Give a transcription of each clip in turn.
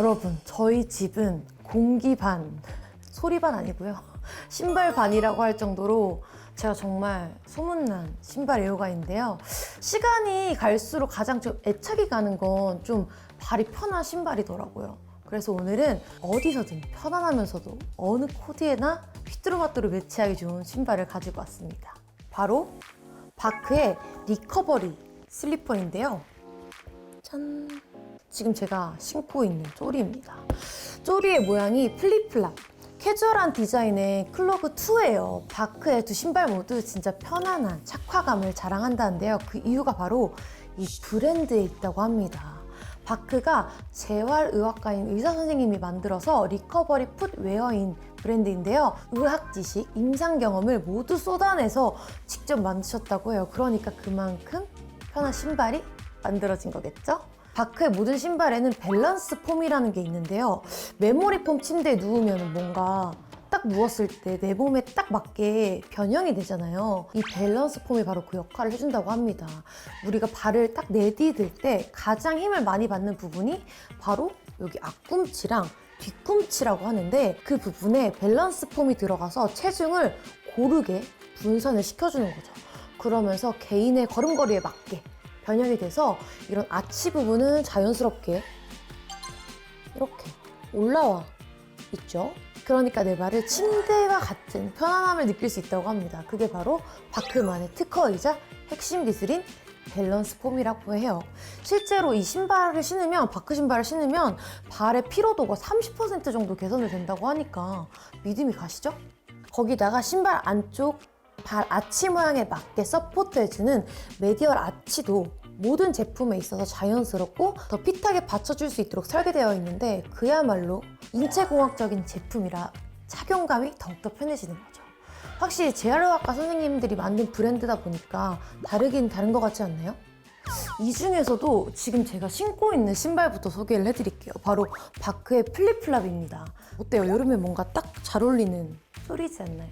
여러분, 저희 집은 공기 반, 소리 반 아니고요. 신발 반이라고 할 정도로 제가 정말 소문난 신발 애호가인데요. 시간이 갈수록 가장 좀 애착이 가는 건 좀 발이 편한 신발이더라고요. 그래서 오늘은 어디서든 편안하면서도 어느 코디에나 휘뚜루마뚜루 매치하기 좋은 신발을 가지고 왔습니다. 바로 바크의 리커버리 슬리퍼인데요. 짠! 지금 제가 신고 있는 쪼리입니다. 쪼리의 모양이 플립플랍. 캐주얼한 디자인의 클로그 2예요. 바크의 두 신발 모두 진짜 편안한 착화감을 자랑한다는데요. 그 이유가 바로 이 브랜드에 있다고 합니다. 바크가 재활의학과인 의사 선생님이 만들어서 리커버리 풋웨어인 브랜드인데요. 의학 지식, 임상 경험을 모두 쏟아내서 직접 만드셨다고 해요. 그러니까 그만큼 편한 신발이 만들어진 거겠죠? 바크의 모든 신발에는 밸런스 폼이라는 게 있는데요. 메모리 폼 침대에 누우면 뭔가 딱 누웠을 때 내 몸에 딱 맞게 변형이 되잖아요. 이 밸런스 폼이 바로 그 역할을 해준다고 합니다. 우리가 발을 딱 내디딜 때 가장 힘을 많이 받는 부분이 바로 여기 앞꿈치랑 뒤꿈치라고 하는데 그 부분에 밸런스 폼이 들어가서 체중을 고르게 분산을 시켜주는 거죠. 그러면서 개인의 걸음걸이에 맞게 변형이 돼서 이런 아치 부분은 자연스럽게 이렇게 올라와 있죠. 그러니까 내 발을 침대와 같은 편안함을 느낄 수 있다고 합니다. 그게 바로 바크만의 특허이자 핵심 기술인 밸런스 폼이라고 해요. 실제로 이 신발을 신으면, 바크 신발을 신으면 발의 피로도가 30% 정도 개선이 된다고 하니까 믿음이 가시죠? 거기다가 신발 안쪽 발 아치 모양에 맞게 서포트해주는 메디얼 아치도 모든 제품에 있어서 자연스럽고 더 핏하게 받쳐줄 수 있도록 설계되어 있는데 그야말로 인체공학적인 제품이라 착용감이 더욱더 편해지는 거죠. 확실히 재활의학과 선생님들이 만든 브랜드다 보니까 다르긴 다른 것 같지 않나요? 이 중에서도 지금 제가 신고 있는 신발부터 소개를 해드릴게요. 바로 바크의 플립플랍입니다. 어때요? 여름에 뭔가 딱 잘 어울리는 소리지 않나요?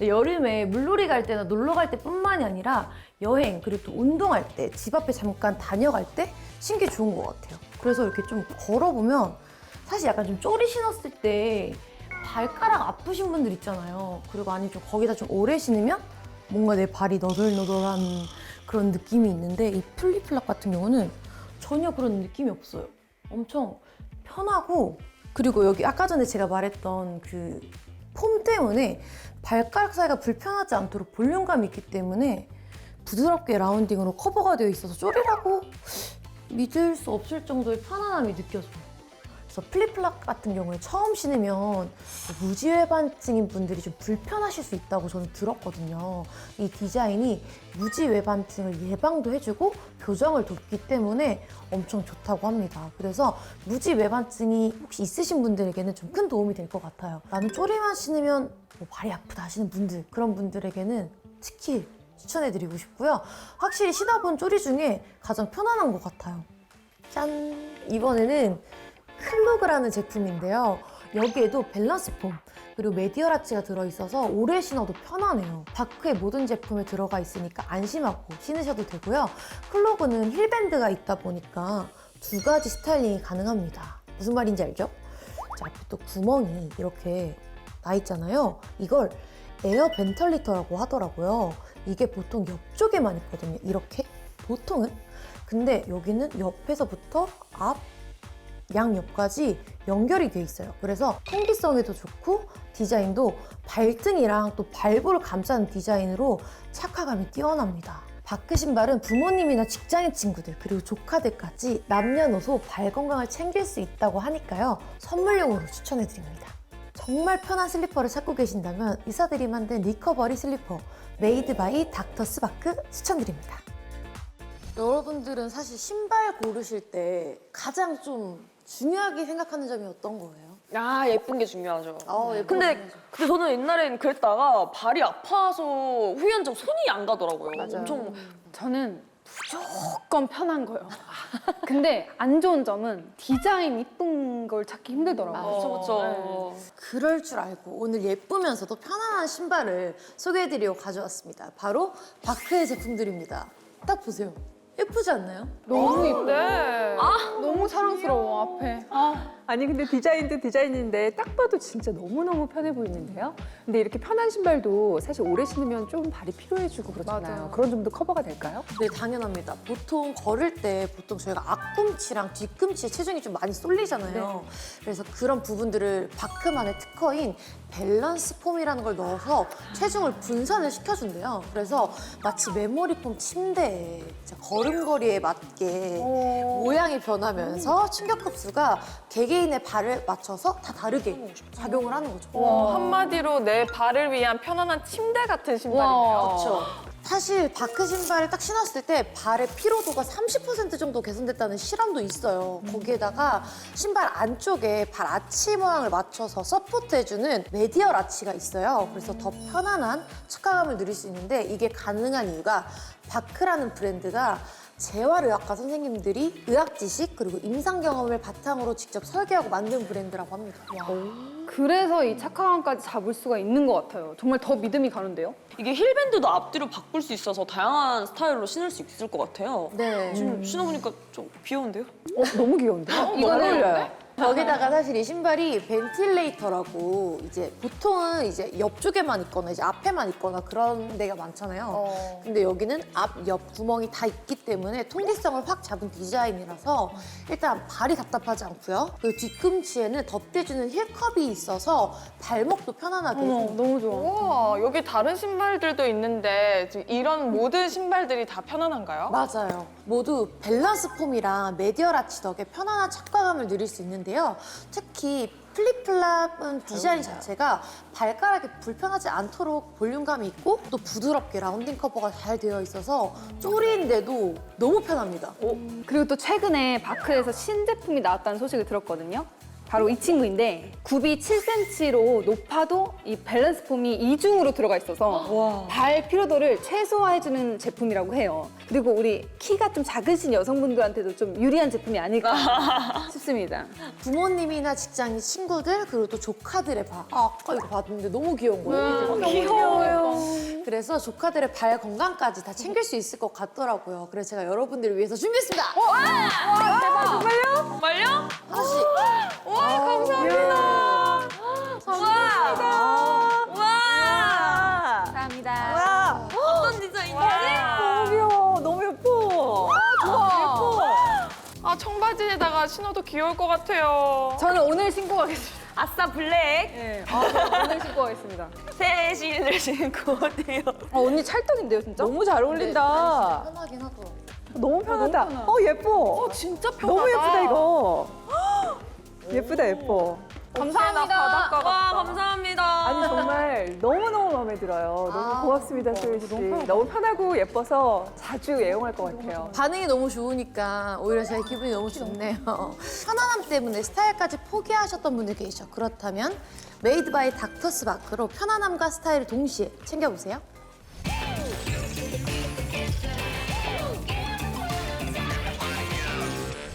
여름에 물놀이 갈 때나 놀러 갈 때뿐만이 아니라 여행 그리고 또 운동할 때 집 앞에 잠깐 다녀갈 때 신기 좋은 것 같아요. 그래서 이렇게 좀 걸어보면 사실 약간 좀 쪼리 신었을 때 발가락 아프신 분들 있잖아요. 그리고 아니면 좀 거기다 좀 오래 신으면 뭔가 내 발이 너덜너덜한 그런 느낌이 있는데 이 플립플랍 같은 경우는 전혀 그런 느낌이 없어요. 엄청 편하고 그리고 여기 아까 전에 제가 말했던 그 폼 때문에 발가락 사이가 불편하지 않도록 볼륨감이 있기 때문에 부드럽게 라운딩으로 커버가 되어 있어서 쪼리라고 믿을 수 없을 정도의 편안함이 느껴져요. 그래서 플립플랍 같은 경우에 처음 신으면 무지외반증인 분들이 좀 불편하실 수 있다고 저는 들었거든요. 이 디자인이 무지외반증을 예방도 해주고 교정을 돕기 때문에 엄청 좋다고 합니다. 그래서 무지외반증이 혹시 있으신 분들에게는 좀 큰 도움이 될 것 같아요. 나는 쪼리만 신으면 뭐 발이 아프다 하시는 분들 그런 분들에게는 특히 추천해드리고 싶고요. 확실히 신어본 쪼리 중에 가장 편안한 것 같아요. 짠! 이번에는 클로그라는 제품인데요. 여기에도 밸런스 폼 그리고 메디얼 아치가 들어있어서 오래 신어도 편하네요. 바크의 모든 제품에 들어가 있으니까 안심하고 신으셔도 되고요. 클로그는 힐밴드가 있다 보니까 두 가지 스타일링이 가능합니다. 무슨 말인지 알죠? 자, 앞에 또 구멍이 이렇게 나 있잖아요. 이걸 에어 벤털리터라고 하더라고요. 이게 보통 옆쪽에만 있거든요. 이렇게 보통은. 근데 여기는 옆에서부터 앞, 양옆까지 연결이 돼 있어요. 그래서 통기성에도 좋고 디자인도 발등이랑 또 발볼을 감싸는 디자인으로 착화감이 뛰어납니다. 바크 신발은 부모님이나 직장인 친구들 그리고 조카들까지 남녀노소 발 건강을 챙길 수 있다고 하니까요. 선물용으로 추천해드립니다. 정말 편한 슬리퍼를 찾고 계신다면 의사들이 만든 리커버리 슬리퍼 메이드 바이 닥터 스바크 추천드립니다. 여러분들은 사실 신발 고르실 때 가장 좀 중요하게 생각하는 점이 어떤 거예요? 아 예쁜 게 중요하죠. 아, 예쁜 근데 게 중요하죠. 근데 저는 옛날엔 그랬다가 발이 아파서 후연적 손이 안 가더라고요. 맞아요. 엄청 저는 무조건 편한 거예요. 근데 안 좋은 점은 디자인 이쁜 걸 찾기 힘들더라고요. 아, 그렇죠 그렇죠. 네. 그럴 줄 알고 오늘 예쁘면서도 편안한 신발을 소개해드리고 가져왔습니다. 바로 바크의 제품들입니다. 딱 보세요. 예쁘지 않나요? 너무 이뻐. 네. 너무 사랑스러워 앞에. 아, 아니 근데 디자인도 디자인인데 딱 봐도 진짜 너무너무 편해 보이는데요. 근데 이렇게 편한 신발도 사실 오래 신으면 좀 발이 피로해지고 그렇잖아요. 맞아요. 그런 점도 커버가 될까요? 네, 당연합니다. 보통 걸을 때 보통 저희가 앞꿈치랑 뒤꿈치에 체중이 좀 많이 쏠리잖아요. 그래서 그런 부분들을 바크만의 특허인 밸런스 폼이라는 걸 넣어서 체중을 분산을 시켜준대요. 그래서 마치 메모리 폼 침대에 이제 걸음걸이에 맞게 모양이 변하면서 충격 흡수가 개개 인의 발을 맞춰서 다 다르게 작용을 하는 거죠. 와, 한마디로 내 발을 위한 편안한 침대 같은 신발이네요. 그렇죠. 사실 바크 신발을 딱 신었을 때 발의 피로도가 30% 정도 개선됐다는 실험도 있어요. 거기에다가 신발 안쪽에 발 아치 모양을 맞춰서 서포트해주는 메디얼 아치가 있어요. 그래서 더 편안한 착화감을 누릴 수 있는데 이게 가능한 이유가 바크라는 브랜드가 재활의학과 선생님들이 의학 지식 그리고 임상 경험을 바탕으로 직접 설계하고 만든 브랜드라고 합니다. 그래서 이 착화감까지 잡을 수가 있는 것 같아요. 정말 더 믿음이 가는데요. 이게 힐밴드도 앞뒤로 바꿀 수 있어서 다양한 스타일로 신을 수 있을 것 같아요. 네. 지금 신어보니까 좀 귀여운데요? 어, 너무 귀여운데요? 이거는 여기다가 사실 이 신발이 벤틸레이터라고 이제 보통은 이제 옆쪽에만 있거나 이제 앞에만 있거나 그런 데가 많잖아요. 근데 여기는 앞, 옆 구멍이 다 있기 때문에 통기성을 확 잡은 디자인이라서 일단 발이 답답하지 않고요. 그리고 뒤꿈치에는 덧대주는 힐컵이 있어서 발목도 편안하게 어머, 해줍니다. 너무 좋아. 우와, 여기 다른 신발들도 있는데 지금 이런 모든 신발들이 다 편안한가요? 맞아요. 모두 밸런스 폼이랑 메디얼 아치 덕에 편안한 착과감을 누릴 수 있는데 요. 특히 플립플랍은 디자인 자체가 발가락이 불편하지 않도록 볼륨감이 있고 또 부드럽게 라운딩 커버가 잘 되어 있어서 쪼리인데도 너무 편합니다. 그리고 또 최근에 바크에서 신제품이 나왔다는 소식을 들었거든요. 바로 이 친구인데 굽이 7cm로 높아도 이 밸런스 폼이 이중으로 들어가 있어서 발 피로도를 최소화해주는 제품이라고 해요. 그리고 우리 키가 좀 작으신 여성분들한테도 좀 유리한 제품이 아닐까 싶습니다. 부모님이나 직장인 친구들 그리고 또 조카들의 발. 아, 아까 이거 봤는데 너무 귀여운 거예요. 귀여워요. 그래서 조카들의 발 건강까지 다 챙길 수 있을 것 같더라고요. 그래서 제가 여러분들을 위해서 준비했습니다. 정말요? 하나씩. 와, 감사합니다. 감사합니다. 와. 감사합니다. 어떤 디자인이지? 너무 귀여워. 너무 예뻐. 아, 청바지에다가 신어도 귀여울 것 같아요. 저는 오늘 신고 가겠습니다. 아싸 블랙. 네, 아, 저는 오늘 신고 가겠습니다. 새 신을 신고 어때요? 어, 언니 찰떡인데요, 진짜? 너무 잘 어울린다. 편하긴 하더라고요. 너무 편하다. 편하. 어, 예뻐. 진짜 편하다. 너무 예쁘다, 이거. 예쁘다, 예뻐. 감사합니다. 바닷가 와, 같다. 감사합니다. 아니 정말 너무너무 마음에 들어요. 너무 아, 고맙습니다, 소율 씨. 너무 편하고 예뻐서 자주 애용할 것 같아요. 반응이 너무 좋으니까 오히려 제 기분이 너무 좋네요. 편안함 때문에 스타일까지 포기하셨던 분들 계시죠? 그렇다면 메이드 바이 닥터스 마크로 편안함과 스타일을 동시에 챙겨보세요.